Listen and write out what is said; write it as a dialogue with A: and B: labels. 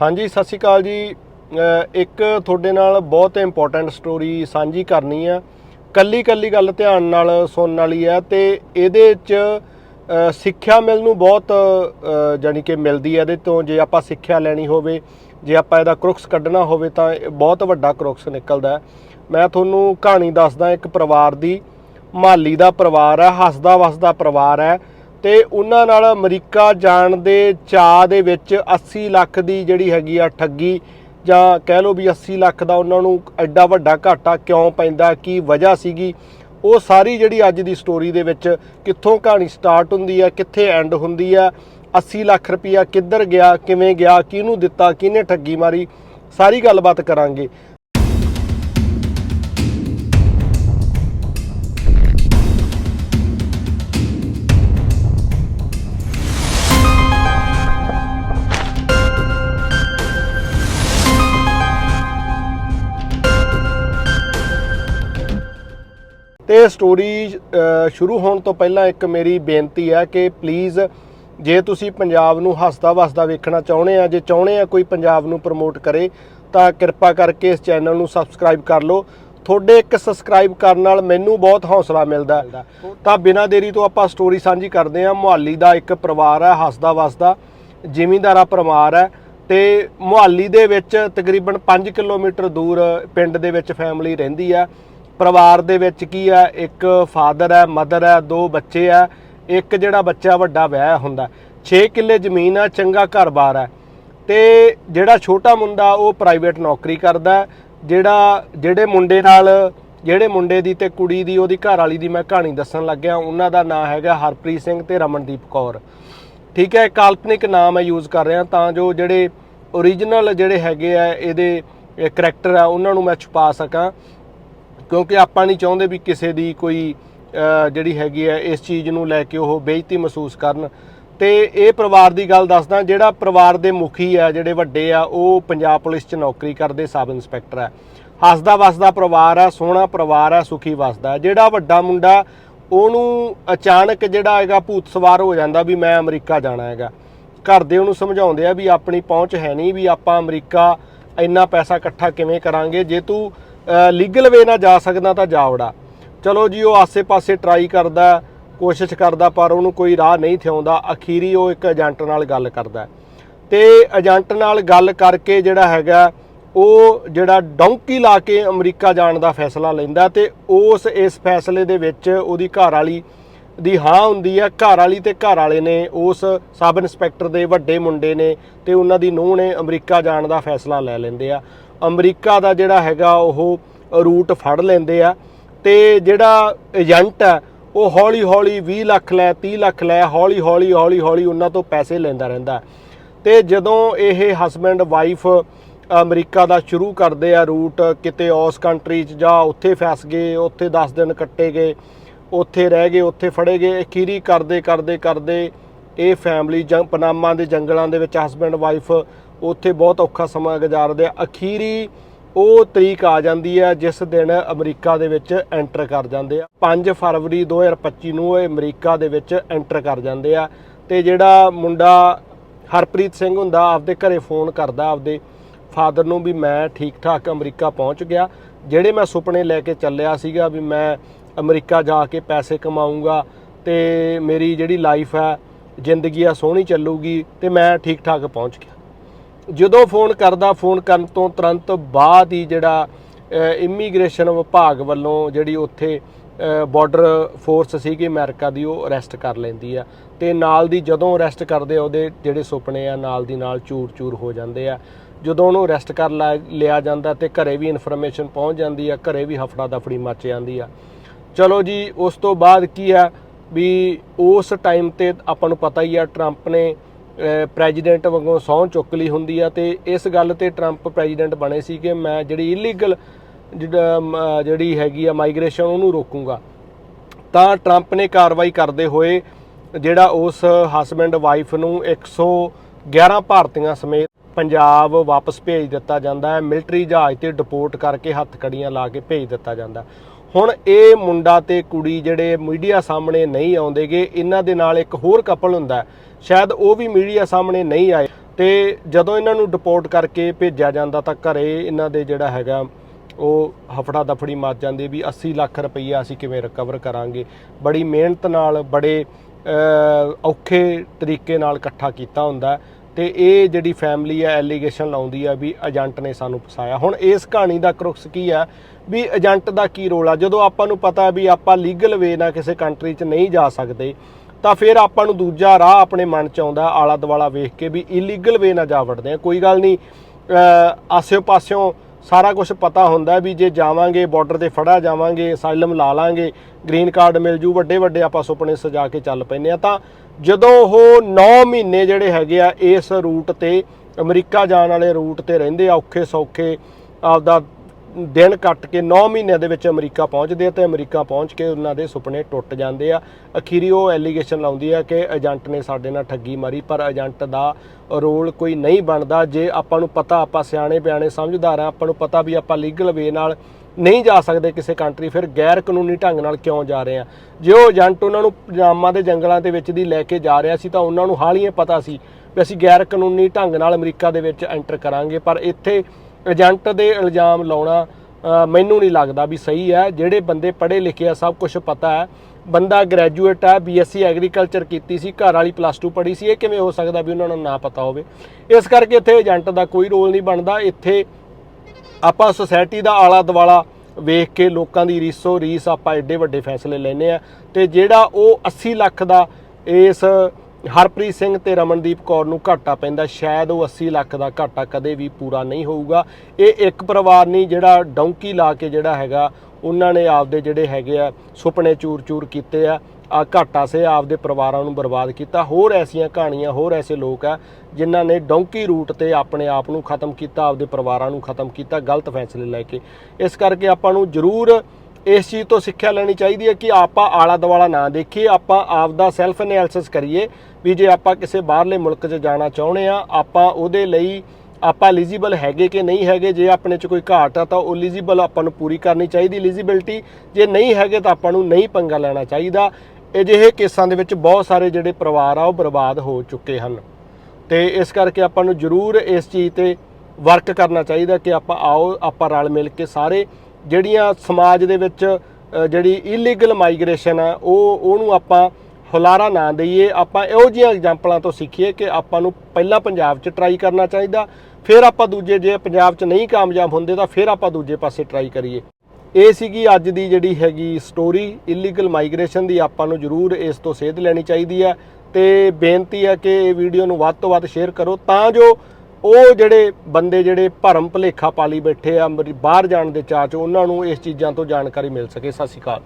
A: ਹਾਂਜੀ, ਸਤਿ ਸ਼੍ਰੀ ਅਕਾਲ ਜੀ। ਇੱਕ ਤੁਹਾਡੇ ਨਾਲ ਬਹੁਤ ਇੰਪੋਰਟੈਂਟ ਸਟੋਰੀ ਸਾਂਝੀ ਕਰਨੀ ਆ। ਕੱਲੀ ਕੱਲੀ ਗੱਲ ਧਿਆਨ ਨਾਲ ਸੁਣਨ ਵਾਲੀ ਆ ਤੇ ਇਹਦੇ 'ਚ ਸਿੱਖਿਆ ਮਿਲ ਨੂੰ ਬਹੁਤ, ਅਹ ਜਾਣੀ ਕਿ ਮਿਲਦੀ ਹੈ ਇਹਦੇ ਤੋਂ। ਜੇ ਆਪਾਂ ਸਿੱਖਿਆ ਲੈਣੀ ਹੋਵੇ, ਜੇ ਆਪਾਂ ਇਹਦਾ ਕਰੁਕਸ ਕੱਢਣਾ ਹੋਵੇ ਤਾਂ ਬਹੁਤ ਵੱਡਾ ਕਰੁਕਸ ਨਿਕਲਦਾ ਮੈਂ ਤੁਹਾਨੂੰ ਕਹਾਣੀ ਦੱਸਦਾ, ਇੱਕ ਪਰਿਵਾਰ ਦੀ। ਮਾਲੀ ਦਾ ਪਰਿਵਾਰ ਹੈ ਹੱਸਦਾ ਵਸਦਾ ਪਰਿਵਾਰ ਹੈ। ਤੇ ਉਹਨਾਂ ਨਾਲ ਅਮਰੀਕਾ ਜਾਣ ਦੇ ਚਾਹ ਦੇ ਵਿੱਚ 80 ਲੱਖ ਦੀ ਜਿਹੜੀ ਹੈਗੀ ਆ ਠੱਗੀ, ਜਾਂ ਕਹਿ ਲਓ ਵੀ 80 ਲੱਖ ਦਾ ਉਹਨਾਂ ਨੂੰ ਐਡਾ ਵੱਡਾ ਘਾਟਾ ਕਿਉਂ ਪੈਂਦਾ, ਕੀ ਵਜ੍ਹਾ ਸੀਗੀ, ਉਹ ਸਾਰੀ ਜਿਹੜੀ ਅੱਜ ਦੀ ਸਟੋਰੀ ਦੇ ਵਿੱਚ ਕਿੱਥੋਂ ਕਹਾਣੀ ਸਟਾਰਟ ਹੁੰਦੀ ਹੈ ਕਿੱਥੇ ਐਂਡ ਹੁੰਦੀ ਹੈ 80 ਲੱਖ ਰੁਪਇਆ ਕਿੱਧਰ ਗਿਆ, ਕਿਵੇਂ ਗਿਆ, ਕਿਹਨੂੰ ਦਿੱਤਾ, ਕਿਹਨੇ ਠੱਗੀ ਮਾਰੀ, ਸਾਰੀ ਗੱਲਬਾਤ ਕਰਾਂਗੇ। ਤੇ ਸਟੋਰੀ ਸ਼ੁਰੂ ਹੋਣ ਤੋਂ ਪਹਿਲਾਂ ਇੱਕ ਮੇਰੀ ਬੇਨਤੀ ਹੈ ਕਿ ਪਲੀਜ਼ ਜੇ ਤੁਸੀਂ ਪੰਜਾਬ ਨੂੰ ਹੱਸਦਾ ਵਸਦਾ ਵੇਖਣਾ ਚਾਹੁੰਦੇ ਆ ਜੇ ਚਾਹੁੰਦੇ ਆ ਕੋਈ ਪੰਜਾਬ ਨੂੰ ਪ੍ਰਮੋਟ ਕਰੇ ਤਾਂ ਕਿਰਪਾ ਕਰਕੇ ਇਸ ਚੈਨਲ ਨੂੰ ਸਬਸਕ੍ਰਾਈਬ ਕਰ ਲਓ। ਤੁਹਾਡੇ ਇੱਕ ਸਬਸਕ੍ਰਾਈਬ ਕਰਨ ਨਾਲ ਮੈਨੂੰ ਬਹੁਤ ਹੌਸਲਾ ਮਿਲਦਾ। ਤਾਂ ਬਿਨਾਂ ਦੇਰੀ ਤੋਂ ਆਪਾਂ ਸਟੋਰੀ ਸਾਂਝੀ ਕਰਦੇ ਹਾਂ ਮੁਹਾਲੀ ਦਾ ਇੱਕ ਪਰਿਵਾਰ ਹੈ ਹੱਸਦਾ ਵਸਦਾ ਜ਼ਿਮੀਂਦਾਰਾ ਪਰਿਵਾਰ ਹੈ ਤੇ ਮੁਹਾਲੀ ਦੇ ਵਿੱਚ ਤਕਰੀਬਨ 5 ਕਿਲੋਮੀਟਰ ਦੂਰ ਪਿੰਡ ਦੇ ਵਿੱਚ ਫੈਮਿਲੀ ਰਹਿੰਦੀ ਹੈ ਪਰਿਵਾਰ ਦੇ ਵਿੱਚ ਕੀ ਹੈ? ਇੱਕ ਫਾਦਰ ਹੈ ਮਦਰ ਹੈ, ਦੋ ਬੱਚੇ ਹੈ। ਇੱਕ ਜਿਹੜਾ ਬੱਚਾ ਵੱਡਾ ਵਿਆਹ ਹੁੰਦਾ। 6 ਕਿੱਲੇ ਜ਼ਮੀਨ ਹੈ, ਚੰਗਾ ਘਰ-ਬਾਰ ਹੈ। ਤੇ ਜਿਹੜਾ ਛੋਟਾ ਮੁੰਡਾ, ਉਹ ਪ੍ਰਾਈਵੇਟ ਨੌਕਰੀ ਕਰਦਾ ਜਿਹੜਾ, ਜਿਹੜੇ ਮੁੰਡੇ ਨਾਲ, ਜਿਹੜੇ ਮੁੰਡੇ ਦੀ ਤੇ ਕੁੜੀ ਦੀ, ਉਹਦੀ ਘਰ ਵਾਲੀ ਦੀ ਮੈਂ ਕਹਾਣੀ ਦੱਸਣ ਲੱਗਿਆ। ਉਹਨਾਂ ਦਾ ਨਾਂ ਹੈਗਾ ਹਰਪ੍ਰੀਤ ਸਿੰਘ ਤੇ ਰਮਨਦੀਪ ਕੌਰ। ਠੀਕ ਹੈ ਕਾਲਪਨਿਕ ਨਾਮ ਮੈਂ ਯੂਜ਼ ਕਰ ਰਿਹਾ ਤਾਂ ਜੋ ਜਿਹੜੇ origignal ਜਿਹੜੇ ਹੈਗੇ ਆ, ਇਹਦੇ ਕਰੈਕਟਰ ਆ, ਉਹਨਾਂ ਨੂੰ ਮੈਂ ਛੁਪਾ ਸਕਾਂ। ਕਿਉਂਕਿ ਆਪਾਂ ਨਹੀਂ ਚਾਹੁੰਦੇ ਵੀ ਕਿਸੇ ਦੀ ਕੋਈ ਜਿਹੜੀ ਹੈਗੀ ਹੈ, ਇਸ ਚੀਜ਼ ਨੂੰ ਲੈ ਕੇ ਉਹ ਬੇਇੱਜ਼ਤੀ ਮਹਿਸੂਸ ਕਰਨ। ਤੇ ਇਹ ਪਰਿਵਾਰ ਦੀ ਗੱਲ ਦੱਸਦਾ, ਜਿਹੜਾ ਪਰਿਵਾਰ ਦੇ ਮੁਖੀ ਆ, ਜਿਹੜੇ ਵੱਡੇ ਆ, ਉਹ ਪੰਜਾਬ ਪੁਲਿਸ 'ਚ ਨੌਕਰੀ ਕਰਦੇ, ਸਬ ਇੰਸਪੈਕਟਰ ਆ। ਹੱਸਦਾ ਵਸਦਾ ਪਰਿਵਾਰ ਆ, ਸੋਹਣਾ ਪਰਿਵਾਰ ਆ, ਸੁਖੀ ਵਸਦਾ ਜਿਹੜਾ ਵੱਡਾ ਮੁੰਡਾ, ਉਹਨੂੰ ਅਚਾਨਕ ਜਿਹੜਾ ਹੈਗਾ ਭੂਤ ਸਵਾਰ ਹੋ ਜਾਂਦਾ ਵੀ ਮੈਂ ਅਮਰੀਕਾ ਜਾਣਾ ਹੈਗਾ। ਘਰ ਦੇ ਉਹਨੂੰ ਸਮਝਾਉਂਦੇ ਆ ਵੀ ਆਪਣੀ ਪਹੁੰਚ ਹੈ ਨਹੀਂ ਵੀ ਆਪਾਂ ਅਮਰੀਕਾ ਇੰਨਾ ਪੈਸਾ ਇਕੱਠਾ ਕਿਵੇਂ ਕਰਾਂਗੇ। ਜੇ ਤੂੰ ਲੀਗਲ ਵੇ ਨਾਲ ਜਾ ਸਕਦਾ ਤਾਂ ਜਾ ਵੜਾ ਚਲੋ ਜੀ, ਉਹ ਆਸੇ-ਪਾਸੇ ਟਰਾਈ ਕਰਦਾ, ਕੋਸ਼ਿਸ਼ ਕਰਦਾ, ਪਰ ਉਹਨੂੰ ਕੋਈ ਰਾਹ ਨਹੀਂ ਥਿਆਉਂਦਾ। ਅਖੀਰੀ ਉਹ ਇੱਕ ਏਜੰਟ ਨਾਲ ਗੱਲ ਕਰਦਾ। ਤੇ ਏਜੰਟ ਨਾਲ ਗੱਲ ਕਰਕੇ ਜਿਹੜਾ ਹੈਗਾ, ਉਹ ਜਿਹੜਾ ਡੌਂਕੀ ਲਾ ਕੇ ਅਮਰੀਕਾ ਜਾਣ ਦਾ ਫੈਸਲਾ ਲੈਂਦਾ ਤੇ ਉਸ, ਇਸ ਫੈਸਲੇ ਦੇ ਵਿੱਚ ਉਹਦੀ ਘਰ ਵਾਲੀ ਦੀ ਹਾਂ ਹੁੰਦੀ ਹੈ। ਘਰ ਵਾਲੀ ਤੇ ਘਰ ਵਾਲੇ ਨੇ ਉਸ ਸਬ ਇੰਸਪੈਕਟਰ ਦੇ ਵੱਡੇ ਮੁੰਡੇ ਨੇ ਤੇ ਉਹਨਾਂ ਦੀ ਨੂੰਹ ਨੇ ਅਮਰੀਕਾ ਜਾਣ ਦਾ ਫੈਸਲਾ ਲੈ ਲੈਂਦੇ ਆ। ਅਮਰੀਕਾ ਦਾ ਜਿਹੜਾ ਹੈਗਾ ਉਹ ਰੂਟ ਫੜ ਲੈਂਦੇ ਆ ਤੇ ਜਿਹੜਾ ਏਜੰਟ ਆ, ਉਹ ਹੌਲੀ ਹੌਲੀ 20 ਲੱਖ ਲੈ 30 ਲੱਖ ਲੈ ਹੌਲੀ ਹੌਲੀ ਹੌਲੀ ਹੌਲੀ ਉਹਨਾਂ ਤੋਂ ਪੈਸੇ ਲੈਂਦਾ ਰਹਿੰਦਾ। ਤੇ ਜਦੋਂ ਇਹ ਹਸਬੈਂਡ ਵਾਈਫ ਅਮਰੀਕਾ ਦਾ ਸ਼ੁਰੂ ਕਰਦੇ ਆ ਰੂਟ, ਕਿਤੇ ਔਸ ਕੰਟਰੀ 'ਚ ਜਾ ਉੱਥੇ ਫਸ ਗਏ, ਉੱਥੇ 10 ਦਿਨ ਕੱਟੇ ਗਏ, ਉੱਥੇ ਰਹਿ ਗਏ, ਉੱਥੇ ਫੜੇ ਗਏ ਅਖੀਰੀ ਕਰਦੇ ਕਰਦੇ ਕਰਦੇ ਇਹ ਫੈਮਿਲੀ ਜੰਗ ਪਨਾਮਾ ਦੇ ਜੰਗਲਾਂ ਦੇ ਵਿੱਚ ਹਸਬੈਂਡ ਵਾਈਫ ਉੱਥੇ ਬਹੁਤ ਔਖਾ ਸਮਾਂ ਗੁਜ਼ਾਰਦੇ ਆ। ਅਖੀਰੀ ਉਹ ਤਰੀਕ ਆ ਜਾਂਦੀ ਹੈ, ਜਿਸ ਦਿਨ ਅਮਰੀਕਾ ਦੇ ਵਿੱਚ ਐਂਟਰ ਕਰ ਜਾਂਦੇ ਆ। 5 ਫਰਵਰੀ 2025 ਨੂੰ ਇਹ ਅਮਰੀਕਾ ਦੇ ਵਿੱਚ ਐਂਟਰ ਕਰ ਜਾਂਦੇ ਆ ਤੇ ਜਿਹੜਾ ਮੁੰਡਾ ਹਰਪ੍ਰੀਤ ਸਿੰਘ ਹੁੰਦਾ, ਆਪਦੇ ਘਰੇ ਫੋਨ ਕਰਦਾ ਆਪਦੇ ਫਾਦਰ ਨੂੰ ਵੀ ਮੈਂ ਠੀਕ ਠਾਕ ਅਮਰੀਕਾ ਪਹੁੰਚ ਗਿਆ। ਜਿਹੜੇ ਮੈਂ ਸੁਪਨੇ ਲੈ ਕੇ ਚੱਲਿਆ ਸੀਗਾ ਵੀ ਮੈਂ ਅਮਰੀਕਾ ਜਾ ਕੇ ਪੈਸੇ ਕਮਾਊਂਗਾ ਤੇ ਮੇਰੀ ਜਿਹੜੀ ਲਾਈਫ ਹੈ, ਜ਼ਿੰਦਗੀ ਆ, ਸੋਹਣੀ ਚੱਲੂਗੀ ਤੇ ਮੈਂ ਠੀਕ ਠਾਕ ਪਹੁੰਚ ਗਿਆ। ਜਦੋਂ ਫੋਨ ਕਰਦਾ, ਫੋਨ ਕਰਨ ਤੋਂ ਤੁਰੰਤ ਬਾਅਦ ਹੀ ਜਿਹੜਾ ਇਮੀਗ੍ਰੇਸ਼ਨ ਵਿਭਾਗ ਵੱਲੋਂ ਜਿਹੜੀ ਉੱਥੇ ਬਾਰਡਰ ਫੋਰਸ ਸੀਗੀ ਅਮਰੀਕਾ ਦੀ, ਉਹ ਅਰੈਸਟ ਕਰ ਲੈਂਦੀ ਆ। ਤੇ ਨਾਲ ਦੀ ਜਦੋਂ ਅਰੈਸਟ ਕਰਦੇ ਆ, ਉਹਦੇ ਜਿਹੜੇ ਸੁਪਨੇ ਆ, ਨਾਲ ਦੀ ਨਾਲ ਚੂਰ-ਚੂਰ ਹੋ ਜਾਂਦੇ ਆ। ਜਦੋਂ ਉਹਨੂੰ ਅਰੈਸਟ ਕਰ ਲਾ- ਲਿਆ ਜਾਂਦਾ ਤੇ ਘਰੇ ਵੀ ਇਨਫੋਰਮੇਸ਼ਨ ਪਹੁੰਚ ਜਾਂਦੀ ਆ, ਘਰੇ ਵੀ ਹਫੜਾ ਦਫੜੀ ਮੱਚ ਜਾਂਦੀ ਆ। ਚਲੋ ਜੀ, ਉਸ ਤੋਂ ਬਾਅਦ ਕੀ ਆ ਵੀ ਉਸ ਟਾਈਮ ਤੇ ਆਪਾਂ ਨੂੰ ਪਤਾ ਹੀ ਆ ਟਰੰਪ ਨੇ ਪ੍ਰੈਜ਼ੀਡੈਂਟ ਵਾਂਗੂ ਸਹੁੰ ਚੁੱਕ ਲਈ ਹੁੰਦੀ ਆ ਤੇ ਇਸ ਗੱਲ ਤੇ ਟਰੰਪ ਪ੍ਰੈਜ਼ੀਡੈਂਟ ਬਣੇ ਸੀ ਕਿ ਮੈਂ ਜਿਹੜੀ ਇਲੀਗਲ ਜਿਹੜੀ ਹੈਗੀ ਆ ਮਾਈਗ੍ਰੇਸ਼ਨ ਉਹਨੂੰ ਰੋਕੂੰਗਾ। ਤਾਂ ਟਰੰਪ ਨੇ ਕਾਰਵਾਈ ਕਰਦੇ ਹੋਏ ਜਿਹੜਾ ਉਸ ਹਸਬੈਂਡ ਵਾਈਫ ਨੂੰ 111 ਭਾਰਤੀਆਂ ਸਮੇਤ ਪੰਜਾਬ ਵਾਪਸ ਭੇਜ ਦਿੱਤਾ ਜਾਂਦਾ ਹੈ ਮਿਲਟਰੀ ਜਹਾਜ਼ ਤੇ ਡਿਪੋਰਟ ਕਰਕੇ ਹੱਥ ਕੜੀਆਂ ਲਾ ਕੇ ਭੇਜ ਦਿੱਤਾ ਜਾਂਦਾ ਹੁਣ ਇਹ ਮੁੰਡਾ ਤੇ ਕੁੜੀ ਜਿਹੜੇ ਮੀਡੀਆ ਸਾਹਮਣੇ ਨਹੀਂ ਆਉਂਦੇਗੇ, ਇਹਨਾਂ ਦੇ ਨਾਲ ਇੱਕ ਹੋਰ ਕਪਲ ਹੁੰਦਾ ਸ਼ਾਇਦ ਉਹ ਵੀ ਮੀਡੀਆ ਸਾਹਮਣੇ ਨਹੀਂ ਆਏ। ਤੇ ਜਦੋਂ ਇਹਨਾਂ ਨੂੰ ਡਿਪੋਰਟ ਕਰਕੇ ਭੇਜਿਆ ਜਾਂਦਾ ਤਾਂ ਘਰੇ ਇਹਨਾਂ ਦੇ ਜਿਹੜਾ ਹੈਗਾ, ਉਹ ਹਫੜਾ ਦਫੜੀ ਮੱਚ ਜਾਂਦੀ ਵੀ 80 ਲੱਖ ਰੁਪਈਆ ਅਸੀਂ ਕਿਵੇਂ ਰਿਕਵਰ ਕਰਾਂਗੇ। ਬੜੀ ਮਿਹਨਤ ਨਾਲ, ਬੜੇ ਔਖੇ ਤਰੀਕੇ ਨਾਲ ਇਕੱਠਾ ਕੀਤਾ ਹੁੰਦਾ ਤੇ ਇਹ ਜਿਹੜੀ ਫੈਮਿਲੀ ਆ ਐਲੀਗੇਸ਼ਨ ਲਾਉਂਦੀ ਆ ਵੀ ਏਜੰਟ ਨੇ ਸਾਨੂੰ ਫਸਾਇਆ। ਹੁਣ ਇਸ ਕਹਾਣੀ ਦਾ ਕਰੁਕਸ ਕੀ ਆ? ਵੀ ਏਜੰਟ ਦਾ ਕੀ ਰੋਲ ਆ? ਜਦੋਂ ਆਪਾਂ ਨੂੰ ਪਤਾ ਵੀ ਆਪਾਂ ਲੀਗਲ ਵੇ ਨਾਲ ਕਿਸੇ ਕੰਟਰੀ 'ਚ ਨਹੀਂ ਜਾ ਸਕਦੇ, ਤਾਂ ਫਿਰ ਆਪਾਂ ਨੂੰ ਦੂਜਾ ਰਾਹ ਆਪਣੇ ਮਨ 'ਚ ਆਉਂਦਾ ਆਲਾ ਦਵਾਲਾ ਵੇਖ ਕੇ ਵੀ ਇਲੀਗਲ ਵੇ ਨਾਲ ਜਾ ਵੜਦੇ ਆ। ਕੋਈ ਗੱਲ ਨਹੀਂ ਆਸਿਓ ਪਾਸਿਓਂ ਸਾਰਾ ਕੁਝ ਪਤਾ ਹੁੰਦਾ ਵੀ ਜੇ ਜਾਵਾਂਗੇ ਬਾਰਡਰ ਤੇ ਫੜਾ ਜਾਵਾਂਗੇ ਅਸਾਈਲਮ ਲਾ ਲਾਂਗੇ ਗ੍ਰੀਨ ਕਾਰਡ ਮਿਲ ਜੂ, ਵੱਡੇ ਵੱਡੇ ਆਪਾਂ ਸੁਪਨੇ ਸਜਾ ਕੇ ਚੱਲ ਪੈਨੇ ਆ ਤਾਂ ਜਦੋਂ ਉਹ 9 ਮਹੀਨੇ ਜਿਹੜੇ ਹੈਗੇ ਆ ਇਸ ਰੂਟ ਤੇ, ਅਮਰੀਕਾ ਜਾਣ ਵਾਲੇ ਰੂਟ ਤੇ ਰਹਿੰਦੇ ਆ, ਔਖੇ ਸੌਖੇ, ਆਪਦਾ ਦਿਨ ਕੱਟ ਕੇ 9 ਮਹੀਨਿਆਂ ਦੇ ਵਿੱਚ ਅਮਰੀਕਾ ਪਹੁੰਚਦੇ ਆ ਤੇ ਅਮਰੀਕਾ ਪਹੁੰਚ ਕੇ ਉਹਨਾਂ ਦੇ ਸੁਪਨੇ ਟੁੱਟ ਜਾਂਦੇ ਆ। ਅਖੀਰੀ ਉਹ ਐਲੀਗੇਸ਼ਨ ਲਾਉਂਦੀ ਆ ਕਿ ਏਜੰਟ ਨੇ ਸਾਡੇ ਨਾਲ ਠੱਗੀ ਮਾਰੀ, ਪਰ ਏਜੰਟ ਦਾ ਰੋਲ ਕੋਈ ਨਹੀਂ ਬਣਦਾ। ਜੇ ਆਪਾਂ ਨੂੰ ਪਤਾ, ਆਪਾਂ ਸਿਆਣੇ ਬਿਆਣੇ ਸਮਝਦਾਰ ਆ, ਆਪਾਂ ਨੂੰ ਪਤਾ ਵੀ ਆਪਾਂ ਲੀਗਲ ਵੇ ਨਾਲ ਨਹੀਂ ਜਾ ਸਕਦੇ ਕਿਸੇ ਕੰਟਰੀ ਫਿਰ ਗੈਰ ਕਾਨੂੰਨੀ ਢੰਗ ਨਾਲ ਕਿਉਂ ਜਾ ਰਹੇ ਆ? ਜੇ ਉਹ ਏਜੰਟ ਉਹਨਾਂ ਨੂੰ ਪਜਾਮਾ ਦੇ ਜੰਗਲਾਂ ਦੇ ਵਿੱਚ ਦੀ ਲੈ ਕੇ ਜਾ ਰਿਹਾ ਸੀ ਤਾਂ ਉਹਨਾਂ ਨੂੰ ਹਾਲੀਏ ਪਤਾ ਸੀ ਵੀ ਅਸੀਂ ਗੈਰ ਕਾਨੂੰਨੀ ਢੰਗ ਨਾਲ ਅਮਰੀਕਾ ਦੇ ਵਿੱਚ ਐਂਟਰ ਕਰਾਂਗੇ। ਪਰ ਇੱਥੇ ਏਜੰਟ ਦੇ ਇਲਜ਼ਾਮ ਲਾਉਣਾ ਮੈਨੂੰ ਨਹੀਂ ਲੱਗਦਾ ਵੀ ਸਹੀ ਹੈ। ਜਿਹੜੇ ਬੰਦੇ ਪੜ੍ਹੇ ਲਿਖੇ ਆ, ਸਭ ਕੁਝ ਪਤਾ ਹੈ। ਬੰਦਾ ਗ੍ਰੈਜੂਏਟ ਹੈ ਬੀਐਸਸੀ ਐਗਰੀਕਲਚਰ ਕੀਤੀ ਸੀ, ਘਰ ਵਾਲੀ ਪਲੱਸ 2 ਪੜ੍ਹੀ ਸੀ, ਇਹ ਕਿਵੇਂ ਹੋ ਸਕਦਾ ਵੀ ਉਹਨਾਂ ਨੂੰ ਨਾ ਪਤਾ ਹੋਵੇ? ਇਸ ਕਰਕੇ ਇੱਥੇ ਏਜੰਟ ਦਾ ਕੋਈ ਰੋਲ ਨਹੀਂ ਬਣਦਾ। ਇੱਥੇ ਆਪਾਂ ਸੁਸਾਇਟੀ ਦਾ ਆਲਾ ਦਵਾਲਾ ਵੇਖ ਕੇ ਲੋਕਾਂ ਦੀ ਰੀਸੋ ਰੀਸ ਆਪਾਂ ਐਡੇ ਵੱਡੇ ਫੈਸਲੇ ਲੈਨੇ ਆ ਤੇ ਜਿਹੜਾ ਉਹ 80 ਲੱਖ ਦਾ ਇਸ ਹਰਪ੍ਰੀਤ ਸਿੰਘ ਤੇ ਰਮਨਦੀਪ ਕੌਰ ਨੂੰ ਘਾਟਾ ਪੈਂਦਾ, ਸ਼ਾਇਦ ਉਹ 80 ਲੱਖ ਦਾ ਘਾਟਾ ਕਦੇ ਵੀ ਪੂਰਾ ਨਹੀਂ ਹੋਊਗਾ। ਇਹ ਇੱਕ ਪਰਿਵਾਰ ਨਹੀਂ, ਜਿਹੜਾ ਡੌਂਕੀ ਲਾ ਕੇ ਜਿਹੜਾ ਹੈਗਾ, ਉਹਨਾਂ ਨੇ ਆਪਦੇ ਜਿਹੜੇ ਹੈਗੇ ਆ, ਸੁਪਨੇ ਚੂਰ-ਚੂਰ ਕੀਤੇ ਆ। ਆ ਘਾਟਾ ਸੇ ਆਪਦੇ ਪਰਿਵਾਰਾਂ ਨੂੰ ਬਰਬਾਦ ਕੀਤਾ। ਹੋਰ ਐਸੀਆਂ ਕਹਾਣੀਆਂ, ਹੋਰ ਐਸੇ ਲੋਕ ਆ, ਜਿਨ੍ਹਾਂ ਨੇ ਡੌਂਕੀ ਰੂਟ ਤੇ ਆਪਣੇ ਆਪ ਨੂੰ ਖਤਮ ਕੀਤਾ, ਆਪਦੇ ਪਰਿਵਾਰਾਂ ਨੂੰ ਖਤਮ ਕੀਤਾ, ਗਲਤ ਫੈਸਲੇ ਲੈ ਕੇ। ਇਸ ਕਰਕੇ ਆਪਾਂ ਨੂੰ ਜ਼ਰੂਰ ਇਸ ਚੀਜ਼ ਤੋਂ ਸਿੱਖਿਆ ਲੈਣੀ ਚਾਹੀਦੀ ਹੈ ਕਿ ਆਪਾਂ ਆਲਾ ਦਵਾਲਾ ਨਾ ਦੇਖੀਏ, ਆਪਾਂ ਆਪ ਦਾ ਸੈਲਫ ਐਨਾਲਿਸਿਸ ਕਰੀਏ ਵੀ ਜੇ ਆਪਾਂ ਕਿਸੇ ਬਾਹਰਲੇ ਮੁਲਕ 'ਚ ਜਾਣਾ ਚਾਹੁੰਦੇ ਆ ਆਪਾਂ ਉਹਦੇ ਲਈ ਆਪਾਂ ਐਲੀਜੀਬਲ ਹੈਗੇ ਕਿ ਨਹੀਂ ਹੈਗੇ? ਜੇ ਆਪਣੇ 'ਚ ਕੋਈ ਘਾਟ ਆ ਤਾਂ ਉਹ ਐਲੀਜੀਬਲ ਆਪਾਂ ਨੂੰ ਪੂਰੀ ਕਰਨੀ ਚਾਹੀਦੀ ਐਲੀਜੀਬਿਲਟੀ ਜੇ ਨਹੀਂ ਹੈਗੇ ਤਾਂ ਆਪਾਂ ਨੂੰ ਨਹੀਂ ਪੰਗਾ ਲੈਣਾ ਚਾਹੀਦਾ। ਅਜਿਹੇ ਕੇਸਾਂ ਦੇ ਵਿੱਚ ਬਹੁਤ ਸਾਰੇ ਜਿਹੜੇ ਪਰਿਵਾਰ ਆ, ਉਹ ਬਰਬਾਦ ਹੋ ਚੁੱਕੇ ਹਨ। ਤੇ ਇਸ ਕਰਕੇ ਆਪਾਂ ਨੂੰ ਜ਼ਰੂਰ ਇਸ ਚੀਜ਼ ਤੇ ਵਰਕ ਕਰਨਾ ਚਾਹੀਦਾ ਕਿ ਆਪਾਂ ਆਓ, ਆਪਾਂ ਰਲ ਮਿਲ ਕੇ ਸਾਰੇ ਜਿਹੜੀਆਂ ਸਮਾਜ ਦੇ ਵਿੱਚ ਜਿਹੜੀ ਇਲੀਗਲ ਮਾਈਗ੍ਰੇਸ਼ਨ ਆ, ਉਹ, ਉਹਨੂੰ ਆਪਾਂ ਹੁਲਾਰਾ ਨਾ ਦਈਏ। ਆਪਾਂ ਇਹੋ ਜਿਹੀਆਂ ਐਗਜ਼ਾਮਪਲਾਂ ਤੋਂ ਸਿੱਖੀਏ ਕਿ ਆਪਾਂ ਨੂੰ ਪਹਿਲਾਂ ਪੰਜਾਬ 'ਚ ਟਰਾਈ ਕਰਨਾ ਚਾਹੀਦਾ, ਫਿਰ ਆਪਾਂ ਦੂਜੇ ਜੇ ਪੰਜਾਬ 'ਚ ਨਹੀਂ ਕਾਮਯਾਬ ਹੁੰਦੇ ਤਾਂ ਫਿਰ ਆਪਾਂ ਦੂਜੇ ਪਾਸੇ ਟਰਾਈ ਕਰੀਏ। ਇਹ ਸੀਗੀ ਅੱਜ ਦੀ ਜਿਹੜੀ ਹੈਗੀ ਸਟੋਰੀ ਇਲੀਗਲ ਮਾਈਗ੍ਰੇਸ਼ਨ ਦੀ ਆਪਾਂ ਨੂੰ ਜ਼ਰੂਰ ਇਸ ਤੋਂ ਸੇਧ ਲੈਣੀ ਚਾਹੀਦੀ ਹੈ। ਤੇ ਬੇਨਤੀ ਹੈ ਕਿ ਇਹ ਵੀਡੀਓ ਨੂੰ ਵੱਧ ਤੋਂ ਵੱਧ ਸ਼ੇਅਰ ਕਰੋ, ਤਾਂ ਜੋ ਉਹ ਜਿਹੜੇ ਬੰਦੇ ਜਿਹੜੇ ਭਰਮ ਭਲੇਖਾ ਪਾਲੀ ਬੈਠੇ ਆ, ਮਰੀ- ਬਾਹਰ ਜਾਣ ਦੇ ਚਾਅ 'ਚ, ਉਹਨਾਂ ਨੂੰ ਇਸ ਚੀਜ਼ਾਂ ਤੋਂ ਜਾਣਕਾਰੀ ਮਿਲ ਸਕੇ। ਸਤਿ ਸ਼੍ਰੀ ਅਕਾਲ।